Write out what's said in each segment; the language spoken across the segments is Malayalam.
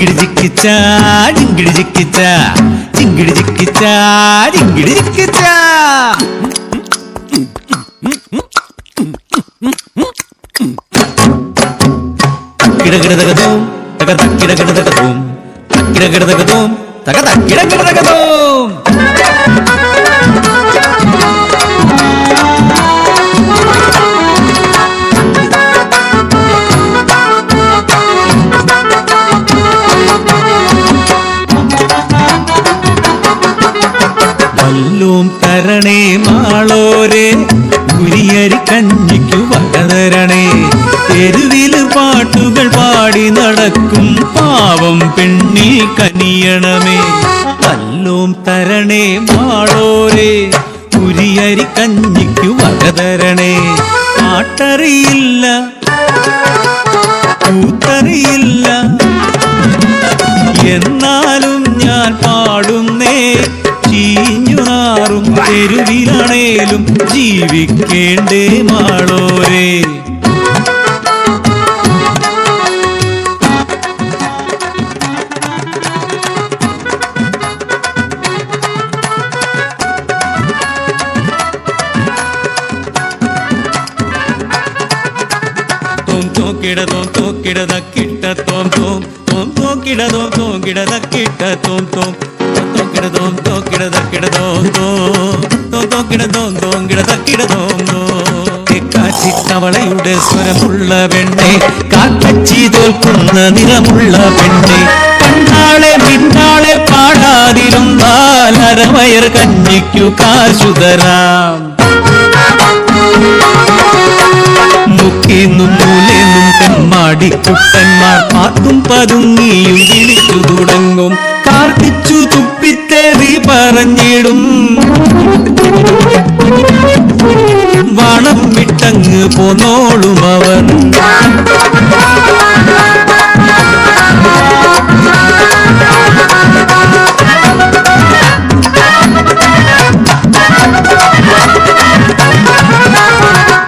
ജിങ്കിടി ചിക്കിച്ചാ ചിക്കിച്ചാ തരണേ മാളോരെ കുരിയരി കഞ്ഞിക്കു വകതരണേ എരുവിൽ പാട്ടുകൾ പാടി നടക്കും പാവം പെണ്ണി കനിയണമേ. അല്ലോം തരണേ മാളോരെ കുരിയരി കഞ്ഞിക്കു വകതരണേ പാട്ടറിയില്ല കൂത്തറിയില്ല. എന്നാലും ഞാൻ പാടുന്നേ തെരുവിലാണേലും ജീവിക്കേണ്ടേ മാളോരേ. തോക്കിടത തോം തോക്കിട തക്കിട്ട തോം തോം. തോം തോക്കിട തോം കിട്ട തോം തോം. തോക്കിട തോം തോക്കിട തക്കിട തോം. തോം തോം തോക്കിട തോം തോങ്കിട തക്കിട തോം കാച്ചിക്കവളയുടെ സ്വരമുള്ള പെണ്ണെ കാക്കച്ചി തോൽക്കുന്ന നിറമുള്ള പെണ്ണെ. കണ്ണാളെ പിന്നാളെ പാടാതിരുന്നാൽ കഞ്ഞിക്കു കാശുതരാം മുക്കിന്നും പാത്തും പതുങ്ങിയും വിളിച്ചു തുടങ്ങും. കാർക്കിച്ചു തുപ്പിത്തേറി പറഞ്ഞിടും. പോന്നോളും അവൻ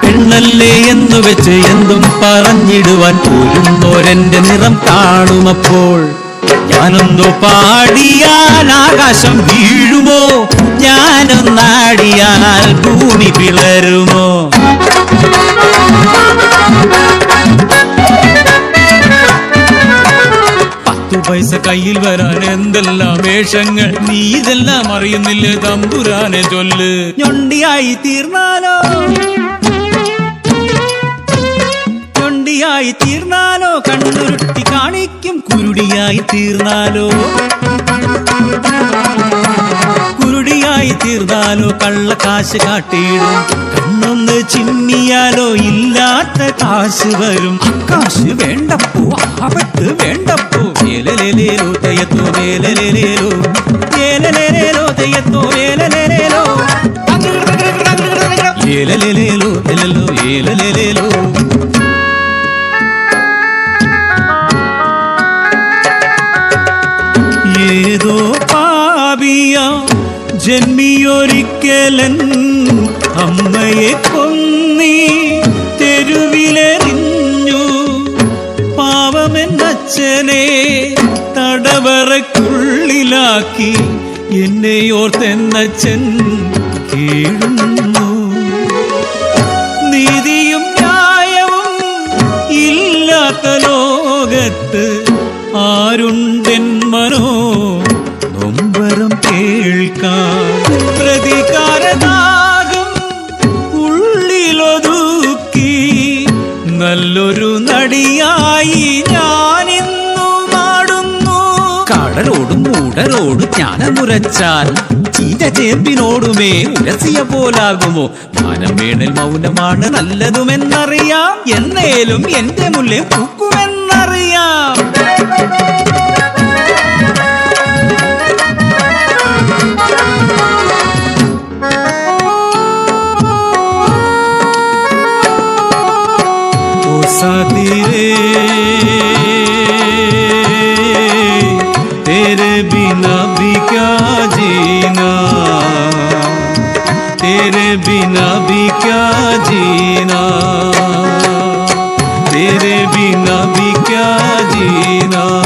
പെണ്ണല്ലേ വെച്ച് എന്തും പറഞ്ഞിടുവാൻ പോരുന്നോരെന്റെ നിറം കാണുമപ്പോൾ. ഞാനൊന്നു പാടിയാൽ ആകാശം വീഴുമോ? ഞാനൊന്നാടിയാൽ ഭൂമി പിളരുമോ? കയ്യിൽ വരാൻ എന്തെല്ലാം വേഷങ്ങൾ? നീ ഇതെല്ലാം അറിയുന്നില്ലേ തമ്പുരാനെ ചൊല്ല്? ഞൊണ്ടിയായി തീർന്നാലോ? ഞൊണ്ടിയായി തീർന്നാലോ? കണ്ണുരുട്ടി കാണിക്കും കുരുടിയായി തീർന്നാലോ? കുരുടിയായി തീർന്നാലോ? കള്ളക്കാശ് കാട്ടിയിടും. കണ്ണൊന്ന് ചിമ്മിയാലോ? ഇല്ലാത്ത കാശ് വരും. കാശ് വേണ്ടപ്പോ അവട്ട് വേണ്ടപ്പോ. ഏലലേലേലോ തയ്യത്തോ ഏലലേലേലോ ഏലലേലേലോ തയ്യത്തോ ഏലലേലേലോ ഏലലേലേലോ എലലോ ഏലലേലേലോ ഏതോ പാപിയ ജന്മിയൊരിക്കലൻ അമ്മയെ കൊന്നീ തെരുവിലെറിഞ്ഞു പാവമെന്നച്ഛനെ തടവറക്കുള്ളിലാക്കി എന്നെ ഓർത്തെന്നച്ഛൻ കേഴുന്നു. നീതിയും ന്യായവും ഇല്ലാത്ത ലോകത്ത് ആരുണ്ടെൻ മനോ നൊമ്പരം കേൾക്കാൻ പ്രതികാരനാകും ജ്ഞാനമുരച്ചാൽ ചീതചേമ്പിനോടുമേ ചേമ്പിനോടുമേ ഉരസിയ പോലാകുമോ? മാനം വേണൽ മൗനമാണ് നല്ലതുമെന്നറിയാം. എന്നേലും എന്റെ മുല്ലേ പൂക്കുമെന്നറിയാം. तेरे बिना भी क्या जीना तेरे बिना भी क्या जीना तेरे बिना भी क्या जीना